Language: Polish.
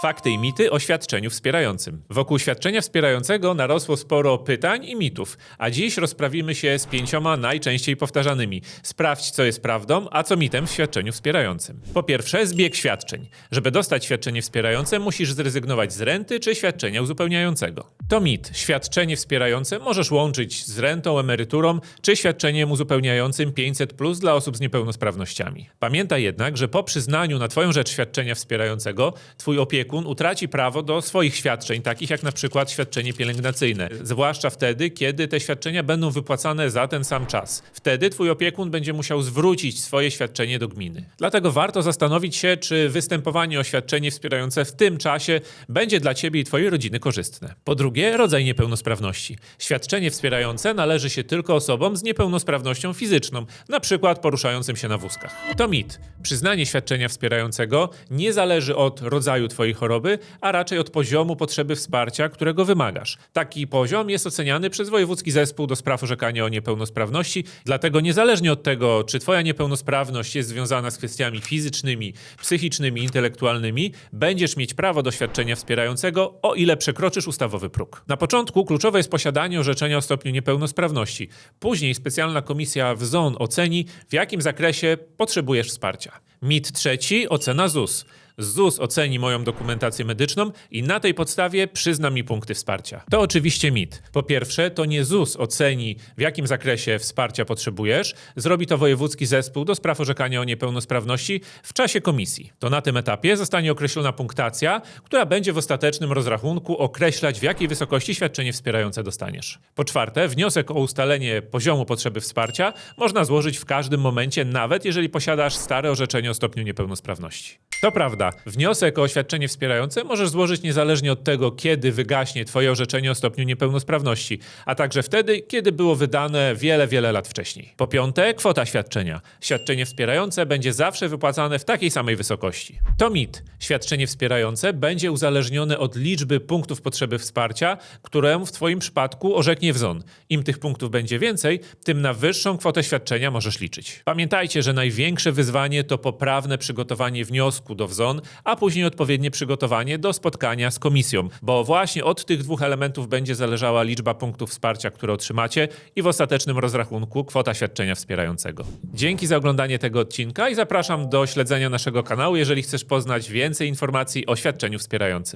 Fakty i mity o świadczeniu wspierającym. Wokół świadczenia wspierającego narosło sporo pytań i mitów, a dziś rozprawimy się z pięcioma najczęściej powtarzanymi. Sprawdź, co jest prawdą, a co mitem w świadczeniu wspierającym. Po pierwsze, zbieg świadczeń. Żeby dostać świadczenie wspierające, musisz zrezygnować z renty czy świadczenia uzupełniającego. To mit. Świadczenie wspierające możesz łączyć z rentą, emeryturą czy świadczeniem uzupełniającym 500 plus dla osób z niepełnosprawnościami. Pamiętaj jednak, że po przyznaniu na Twoją rzecz świadczenia wspierającego, Twój opiekun utraci prawo do swoich świadczeń, takich jak na przykład świadczenie pielęgnacyjne, zwłaszcza wtedy, kiedy te świadczenia będą wypłacane za ten sam czas. Wtedy Twój opiekun będzie musiał zwrócić swoje świadczenie do gminy. Dlatego warto zastanowić się, czy występowanie o świadczenie wspierające w tym czasie będzie dla Ciebie i Twojej rodziny korzystne. Po drugie, rodzaj niepełnosprawności. Świadczenie wspierające należy się tylko osobom z niepełnosprawnością fizyczną, na przykład poruszającym się na wózkach. To mit. Przyznanie świadczenia wspierającego nie zależy od rodzaju Twojej choroby, a raczej od poziomu potrzeby wsparcia, którego wymagasz. Taki poziom jest oceniany przez Wojewódzki Zespół do spraw orzekania o niepełnosprawności, dlatego niezależnie od tego, czy Twoja niepełnosprawność jest związana z kwestiami fizycznymi, psychicznymi, intelektualnymi, będziesz mieć prawo do świadczenia wspierającego, o ile przekroczysz ustawowy próg. Na początku kluczowe jest posiadanie orzeczenia o stopniu niepełnosprawności. Później specjalna komisja w ZON oceni, w jakim zakresie potrzebujesz wsparcia. Mit trzeci ocena ZUS. ZUS oceni moją dokumentację medyczną i na tej podstawie przyzna mi punkty wsparcia. To oczywiście mit. Po pierwsze, to nie ZUS oceni, w jakim zakresie wsparcia potrzebujesz. Zrobi to Wojewódzki Zespół do spraw orzekania o niepełnosprawności w czasie komisji. To na tym etapie zostanie określona punktacja, która będzie w ostatecznym rozrachunku określać, w jakiej wysokości świadczenie wspierające dostaniesz. Po czwarte, wniosek o ustalenie poziomu potrzeby wsparcia można złożyć w każdym momencie, nawet jeżeli posiadasz stare orzeczenie o stopniu niepełnosprawności. To prawda, wniosek o oświadczenie wspierające możesz złożyć niezależnie od tego, kiedy wygaśnie Twoje orzeczenie o stopniu niepełnosprawności, a także wtedy, kiedy było wydane wiele, wiele lat wcześniej. Po piąte, kwota świadczenia. Świadczenie wspierające będzie zawsze wypłacane w takiej samej wysokości. To mit. Świadczenie wspierające będzie uzależnione od liczby punktów potrzeby wsparcia, którą w Twoim przypadku orzeknie WZON. Im tych punktów będzie więcej, tym na wyższą kwotę świadczenia możesz liczyć. Pamiętajcie, że największe wyzwanie to poprawne przygotowanie wniosku do WZON, a później odpowiednie przygotowanie do spotkania z komisją, bo właśnie od tych dwóch elementów będzie zależała liczba punktów wsparcia, które otrzymacie i w ostatecznym rozrachunku kwota świadczenia wspierającego. Dzięki za oglądanie tego odcinka i zapraszam do śledzenia naszego kanału, jeżeli chcesz poznać więcej informacji o świadczeniu wspierającym.